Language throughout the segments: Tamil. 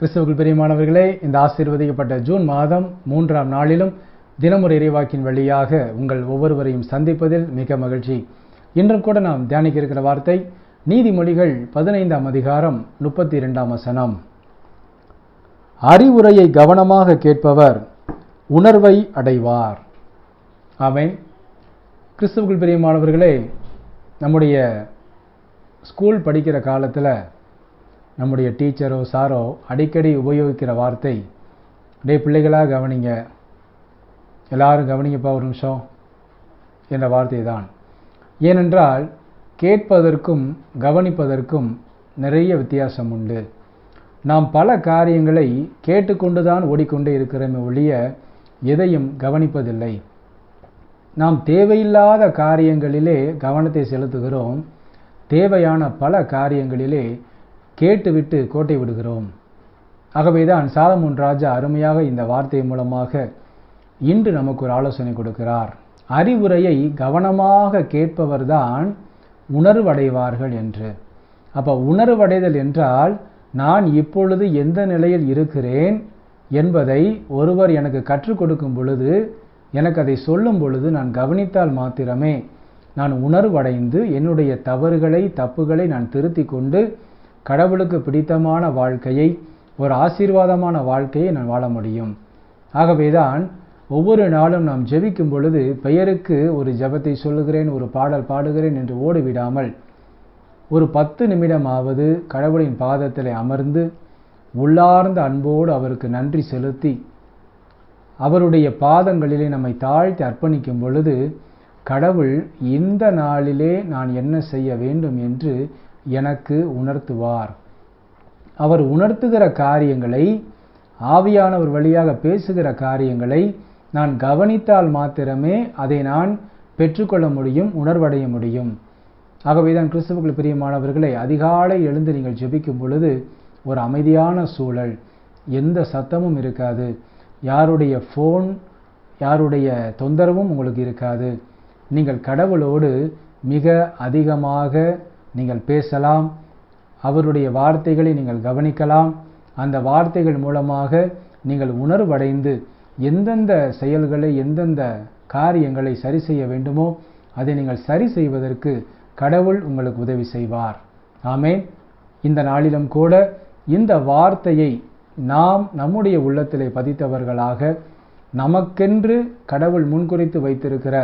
கிறிஸ்தவர்கள் பெரியமானவர்களே இந்த ஆசீர்வதிக்கப்பட்ட ஜூன் மாதம் மூன்றாம் நாளிலும் தினமுறை இறைவாக்கின் வழியாக உங்கள் ஒவ்வொருவரையும் சந்திப்பதில் மிக மகிழ்ச்சி. இன்றும் கூட நாம் தியானிக்க இருக்கிற வார்த்தை நீதிமொழிகள் பதினைந்தாம் அதிகாரம் முப்பத்தி இரண்டாம் வசனம். அறிவுரையை கவனமாக கேட்பவர் உணர்வை அடைவார். ஆமென். கிறிஸ்துவுக்குள் பெரியமானவர்களே நம்முடைய ஸ்கூல் படிக்கிற காலத்தில் நம்முடைய டீச்சரோ சாரோ அடிக்கடி உபயோகிக்கிற வார்த்தை. டே பிள்ளைகளாக கவனிங்க. எல்லாரும் கவனிங்கப்பா ஒரு நிமிஷம் என்ற வார்த்தை தான். ஏனென்றால் கேட்பதற்கும் கவனிப்பதற்கும் நிறைய வித்தியாசம் உண்டு. நாம் பல காரியங்களை கேட்டுக்கொண்டு தான் ஓடிக்கொண்டே இருக்கிறோமே ஒழிய எதையும் கவனிப்பதில்லை. நாம் தேவையில்லாத காரியங்களிலே கவனத்தை செலுத்துகிறோம். தேவையான பல காரியங்களிலே கேட்டுவிட்டு கோட்டை விடுகிறோம். ஆகவேதான் சாலமுன் ராஜா அருமையாக இந்த வார்த்தை மூலமாக இன்று நமக்கு ஒரு ஆலோசனை கொடுக்கிறார். அறிவுரையை கவனமாக கேட்பவர்தான் உணர்வடைவார்கள் என்று. அப்போ உணர்வடைதல் என்றால் நான் இப்பொழுது எந்த நிலையில் இருக்கிறேன் என்பதை ஒருவர் எனக்கு கற்றுக் கொடுக்கும் பொழுது எனக்கு அதை சொல்லும் பொழுது நான் கவனித்தால் மாத்திரமே நான் உணர்வடைந்து என்னுடைய தவறுகளை தப்புகளை நான் திருத்தி கொண்டு கடவுளுக்கு பிடித்தமான வாழ்க்கையை ஒரு ஆசீர்வாதமான வாழ்க்கையை நான் வாழ முடியும். ஆகவேதான் ஒவ்வொரு நாளும் நாம் ஜெபிக்கும் பொழுது பெயருக்கு ஒரு ஜெபத்தை சொல்லுகிறேன் ஒரு பாடல் பாடுகிறேன் என்று ஓடிவிடாமல் ஒரு பத்து நிமிடமாவது கடவுளின் பாதத்தில் அமர்ந்து உள்ளார்ந்த அன்போடு அவருக்கு நன்றி செலுத்தி அவருடைய பாதங்களிலே நம்மை தாழ்த்தி அர்ப்பணிக்கும் பொழுது கடவுள் இந்த நாளிலே நான் என்ன செய்ய வேண்டும் என்று எனக்கு உணர்த்துவார். அவர் உணர்த்துகிற காரியங்களை ஆவியானவர் வழியாக பேசுகிற காரியங்களை நான் கவனித்தால் மாத்திரமே அதை நான் பெற்றுக்கொள்ள முடியும் உணர்வடைய முடியும். ஆகவேதான் கிறிஸ்துவுக்குள் பிரியமானவர்களை அதிகாலை எழுந்து நீங்கள் ஜெபிக்கும் பொழுது ஒரு அமைதியான சூழல். எந்த சத்தமும் இருக்காது. யாருடைய ஃபோன் யாருடைய தொந்தரவும் உங்களுக்கு இருக்காது. நீங்கள் கடவுளோடு மிக அதிகமாக நீங்கள் பேசலாம் அவருடைய வார்த்தைகளை நீங்கள் கவனிக்கலாம் அந்த வார்த்தைகள் மூலமாக நீங்கள் உணர்வடைந்து எந்தெந்த செயல்களை எந்தெந்த காரியங்களை சரி செய்ய வேண்டுமோ அதை நீங்கள் சரி செய்வதற்கு கடவுள் உங்களுக்கு உதவி செய்வார். ஆமே இந்த நாளிலும் கூட இந்த வார்த்தையை நாம் நம்முடைய உள்ளத்திலே பதித்தவர்களாக நமக்கென்று கடவுள் முன்குறித்து வைத்திருக்கிற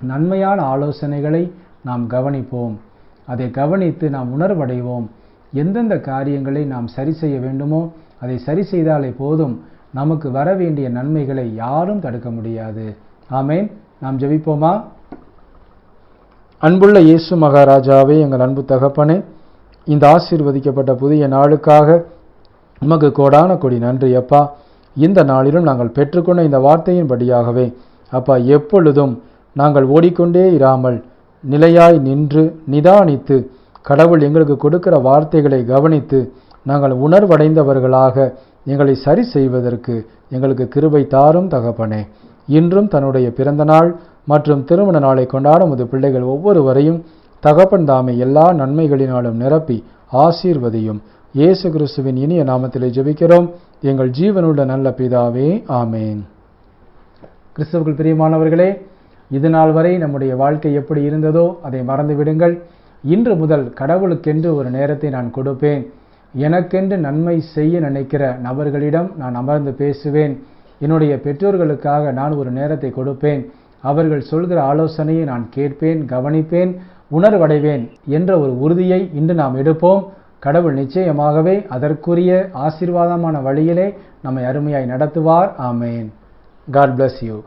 நன்மையான ஆலோசனைகளை நாம் கவனிப்போம். அதை கவனித்து நாம் உணர்வடைவோம். எந்தெந்த காரியங்களை நாம் சரி செய்ய வேண்டுமோ அதை சரி செய்தாலே போதும். நமக்கு வர வேண்டிய நன்மைகளை யாரும் தடுக்க முடியாது. ஆமேன். நாம் ஜெபிப்போமா? அன்புள்ள இயேசு மகாராஜாவே எங்கள் அன்பு தகப்பனே இந்த ஆசீர்வதிக்கப்பட்ட புதிய நாளுக்காக உமக்கு கோடான கொடி நன்றி அப்பா. இந்த நாளிலும் நாங்கள் பெற்றுக்கொண்ட இந்த வார்த்தையின்படியாகவே அப்பா எப்பொழுதும் நாங்கள் ஓடிக்கொண்டே இராமல் நிலையாய் நின்று நிதானித்து கடவுள் எங்களுக்கு கொடுக்கிற வார்த்தைகளை கவனித்து நாங்கள் உணர்வடைந்தவர்களாக எங்களை சரி செய்வதற்கு எங்களுக்கு கிருபை தாரும் தகப்பனே. இன்றும் தன்னுடைய பிறந்த நாள் மற்றும் திருமண நாளை கொண்டாடும் முது பிள்ளைகள் ஒவ்வொருவரையும் தகப்பன் தாமே எல்லா நன்மைகளினாலும் நிரப்பி ஆசீர்வதியும். இயேசு கிறிஸ்துவின் இனிய நாமத்திலே ஜெபிக்கிறோம். எங்கள் ஜீவனுள்ள நல்ல பிதாவே ஆமேன். கிறிஸ்தவர்கள் பிரியமானவர்களே இது நாள் வரை நம்முடைய வாழ்க்கை எப்படி இருந்ததோ அதை மறந்துவிடுங்கள் இன்று முதல் கடவுளுக்கென்று ஒரு நேரத்தை நான் கொடுப்பேன். எனக்கென்று நன்மை செய்ய நினைக்கிற நபர்களிடம் நான் அமர்ந்து பேசுவேன். என்னுடைய பெற்றோர்களுக்காக நான் ஒரு நேரத்தை கொடுப்பேன். அவர்கள் சொல்கிற ஆலோசனையை நான் கேட்பேன் கவனிப்பேன் உணர்வடைவேன் என்ற ஒரு உறுதியை இன்று நாம் எடுப்போம். கடவுள் நிச்சயமாகவே அதற்குரிய ஆசீர்வாதமான வழியிலே நம்மை அருமையாய் நடத்துவார். ஆமேன். God bless you